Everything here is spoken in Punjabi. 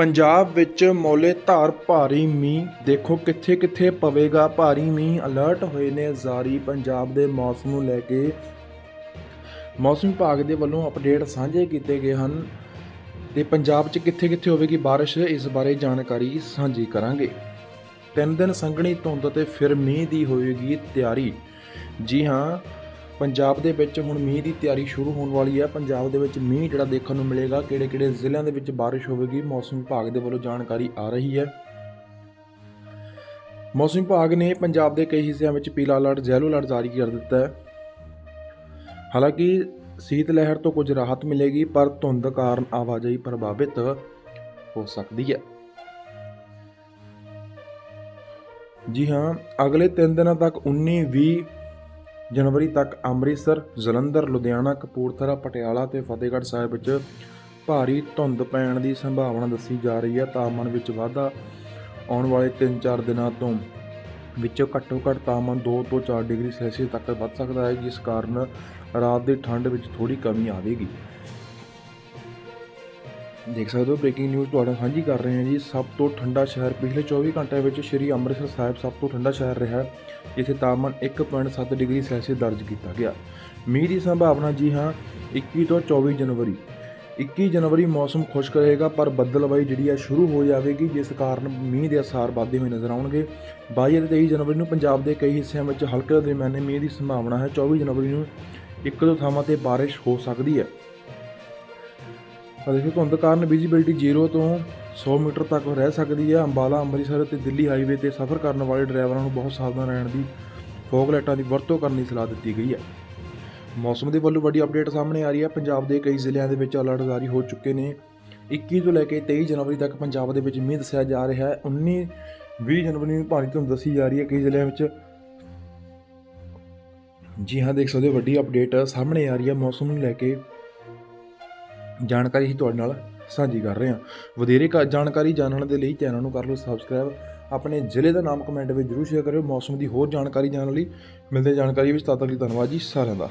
ਪੰਜਾਬ ਵਿੱਚ ਮੌਲੇ ਧਾਰ ਭਾਰੀ ਮੀਂਹ। ਦੇਖੋ ਕਿੱਥੇ ਕਿੱਥੇ ਪਵੇਗਾ ਭਾਰੀ ਮੀਂਹ। ਅਲਰਟ ਹੋਏ ਨੇ ਜਾਰੀ ਪੰਜਾਬ ਦੇ ਮੌਸਮ ਨੂੰ ਲੈ ਕੇ। ਮੌਸਮ ਵਿਭਾਗ ਦੇ ਵੱਲੋਂ ਅਪਡੇਟ ਸਾਂਝੇ ਕੀਤੇ ਗਏ ਹਨ ਤੇ ਪੰਜਾਬ 'ਚ ਕਿੱਥੇ ਕਿੱਥੇ ਹੋਵੇਗੀ ਬਾਰਿਸ਼, ਇਸ ਬਾਰੇ ਜਾਣਕਾਰੀ ਸਾਂਝੀ ਕਰਾਂਗੇ। ਤਿੰਨ ਦਿਨ ਸੰਘਣੀ ਧੁੰਦ ਤੇ ਫਿਰ ਮੀਂਹ ਦੀ ਹੋਵੇਗੀ ਤਿਆਰੀ। ਜੀ ਹਾਂ ਪੰਜਾਬ ਦੇ ਵਿੱਚ ਹੁਣ ਮੀਂਹ ਦੀ ਤਿਆਰੀ ਸ਼ੁਰੂ ਹੋਣ ਵਾਲੀ ਹੈ। ਪੰਜਾਬ ਦੇ ਵਿੱਚ ਮੀਂਹ ਜਿਹੜਾ ਦੇਖਣ ਨੂੰ ਮਿਲੇਗਾ ਕਿਹੜੇ ਕਿਹੜੇ ਜ਼ਿਲ੍ਹਿਆਂ ਦੇ ਵਿੱਚ ਬਾਰਿਸ਼ ਹੋਵੇਗੀ, ਮੌਸਮ ਵਿਭਾਗ ਦੇ ਵੱਲੋਂ ਜਾਣਕਾਰੀ ਆ ਰਹੀ ਹੈ। ਮੌਸਮ ਵਿਭਾਗ ਨੇ ਪੰਜਾਬ ਦੇ ਕਈ ਹਿੱਸਿਆਂ ਵਿੱਚ ਪੀਲਾ ਅਲਰਟ ਯੈਲੋ ਅਲਰਟ ਜਾਰੀ ਕਰ ਦਿੱਤਾ ਹੈ। ਹਾਲਾਂਕਿ ਸੀਤ ਲਹਿਰ ਤੋਂ ਕੁਝ ਰਾਹਤ ਮਿਲੇਗੀ, ਪਰ ਧੁੰਦ ਕਾਰਨ ਆਵਾਜਾਈ ਪ੍ਰਭਾਵਿਤ ਹੋ ਸਕਦੀ ਹੈ। ਜੀ ਹਾਂ, ਅਗਲੇ 3 ਦਿਨਾਂ ਤੱਕ 19 20 ਜਨਵਰੀ ਤੱਕ ਅੰਮ੍ਰਿਤਸਰ, ਜਲੰਧਰ, ਲੁਧਿਆਣਾ, ਕਪੂਰਥਲਾ, ਪਟਿਆਲਾ ਤੇ ਫਤਿਹਗੜ੍ਹ ਸਾਹਿਬ ਵਿੱਚ ਭਾਰੀ ਧੁੰਦ ਪੈਣ ਦੀ ਸੰਭਾਵਨਾ ਦੱਸੀ ਜਾ ਰਹੀ ਹੈ। ਤਾਪਮਾਨ ਵਿੱਚ ਵਾਧਾ ਆਉਣ ਵਾਲੇ 3-4 ਦਿਨਾਂ ਤੋਂ ਵਿੱਚੋਂ ਘੱਟੋ ਘੱਟ ਤਾਪਮਾਨ 2 ਤੋਂ 4 ਡਿਗਰੀ ਸੈਲਸੀਅਸ ਤੱਕ ਵੱਧ ਸਕਦਾ ਹੈ, ਜਿਸ ਕਾਰਨ ਰਾਤ ਦੀ ਠੰਡ ਵਿੱਚ ਥੋੜੀ ਕਮੀ ਆਵੇਗੀ। ਦੇਖ ਸਕਦੇ ਹੋ ਬ੍ਰੇਕਿੰਗ ਨਿਊਜ਼ ਤੁਹਾਡਾ ਸਾਂਝੀ ਕਰ ਰਹੇ ਹਾਂ ਜੀ। ਸਭ ਤੋਂ ਠੰਡਾ ਸ਼ਹਿਰ, ਪਿਛਲੇ 24 ਘੰਟਿਆਂ ਵਿੱਚ ਸ਼੍ਰੀ ਅੰਮ੍ਰਿਤਸਰ ਸਾਹਿਬ ਸਭ ਤੋਂ ਠੰਡਾ ਸ਼ਹਿਰ ਰਿਹਾ ਜਿੱਥੇ ਤਾਪਮਾਨ 1.7 ਡਿਗਰੀ ਸੈਲਸੀਅਸ ਦਰਜ ਕੀਤਾ ਗਿਆ। ਮੀਂਹ ਦੀ ਸੰਭਾਵਨਾ ਜੀ ਹਾਂ 21 ਤੋਂ 24 ਜਨਵਰੀ। 21 ਜਨਵਰੀ ਮੌਸਮ ਖੁਸ਼ਕ ਰਹੇਗਾ, ਪਰ ਬੱਦਲਬਾਈ ਜਿਹੜੀ ਹੈ ਸ਼ੁਰੂ ਹੋ ਜਾਵੇਗੀ, ਜਿਸ ਕਾਰਨ ਮੀਂਹ ਦੇ ਅਸਾਰ ਵੱਧਦੇ ਹੋਏ ਨਜ਼ਰ ਆਉਣਗੇ। 22 ਅਤੇ 23 ਜਨਵਰੀ ਨੂੰ ਪੰਜਾਬ ਦੇ ਕਈ ਹਿੱਸਿਆਂ ਵਿੱਚ ਹਲਕੇ ਦਰਮਿਆਨੇ ਮੀਂਹ ਦੀ ਸੰਭਾਵਨਾ ਹੈ। 24 ਜਨਵਰੀ ਨੂੰ ਇੱਕ ਦੋ ਥਾਵਾਂ ਤੇ ਬਾਰਿਸ਼ ਹੋ ਸਕਦੀ ਹੈ। ਤਾਂ ਧੁੰਦ ਕਾਰਨ ਵਿਜ਼ੀਬਿਲਟੀ 0 ਤੋਂ 100 ਮੀਟਰ ਤੱਕ ਰਹਿ ਸਕਦੀ ਹੈ। ਅੰਬਾਲਾ, ਅੰਮ੍ਰਿਤਸਰ ਅਤੇ ਦਿੱਲੀ ਹਾਈਵੇ ਤੇ ਸਫ਼ਰ ਕਰਨ ਵਾਲੇ ਡਰਾਈਵਰਾਂ ਨੂੰ ਬਹੁਤ ਸਾਵਧਾਨ ਰਹਿਣ ਦੀ ਫੋਗ ਲਾਈਟਾਂ ਦੀ ਵਰਤੋਂ ਕਰਨ ਦੀ ਸਲਾਹ ਦਿੱਤੀ ਗਈ ਹੈ। ਮੌਸਮ ਦੇ ਵੱਲੋਂ ਵੱਡੀ ਅਪਡੇਟ ਸਾਹਮਣੇ ਆ ਰਹੀ ਹੈ। ਪੰਜਾਬ ਦੇ ਕਈ ਜ਼ਿਲ੍ਹਿਆਂ ਦੇ ਵਿੱਚ ਅਲਰਟ ਜਾਰੀ ਹੋ ਚੁੱਕੇ ਨੇ। 21 ਤੋਂ ਲੈ ਕੇ 23 ਜਨਵਰੀ ਤੱਕ ਪੰਜਾਬ ਦੇ ਵਿੱਚ ਮੀਂਹ ਦੱਸਿਆ ਜਾ ਰਿਹਾ ਹੈ। 19 20 ਜਨਵਰੀ ਨੂੰ ਭਾਰੀ ਧੁੰਦ ਦੱਸੀ ਜਾ ਰਹੀ ਹੈ। ਕਈ ਜ਼ਿਲ੍ਹਿਆਂ ਵਿੱਚ ਜੀ ਹਾਂ, ਦੇਖ ਸਕਦੇ ਹੋ, ਵੱਡੀ ਅਪਡੇਟ ਸਾਹਮਣੇ ਆ ਰਹੀ ਹੈ। ਮੌਸਮ ਨੂੰ ਲੈ ਕੇ ਜਾਣਕਾਰੀ ਹੀ ਤੁਹਾਡੇ ਨਾਲ ਸਾਂਝੀ ਕਰ ਰਹੇ ਹਾਂ। ਵਧੇਰੇ ਕ- ਜਾਣਕਾਰੀ ਜਾਣਨ ਦੇ ਲਈ ਚੈਨਲ ਨੂੰ ਕਰ ਲਓ ਸਬਸਕ੍ਰਾਈਬ ਆਪਣੇ ਜ਼ਿਲ੍ਹੇ ਦਾ ਨਾਮ ਕਮੈਂਟ ਵਿੱਚ ਜਰੂਰ ਸ਼ੇਅਰ ਕਰਿਓ। ਮੌਸਮ ਦੀ ਹੋਰ ਜਾਣਕਾਰੀ ਜਾਣਨ ਲਈ ਮਿਲਦੇ ਜਾਣਕਾਰੀ ਵਿੱਚ। ਤਦ ਤੱਕ ਲਈ ਧੰਨਵਾਦ ਜੀ ਸਾਰਿਆਂ ਦਾ।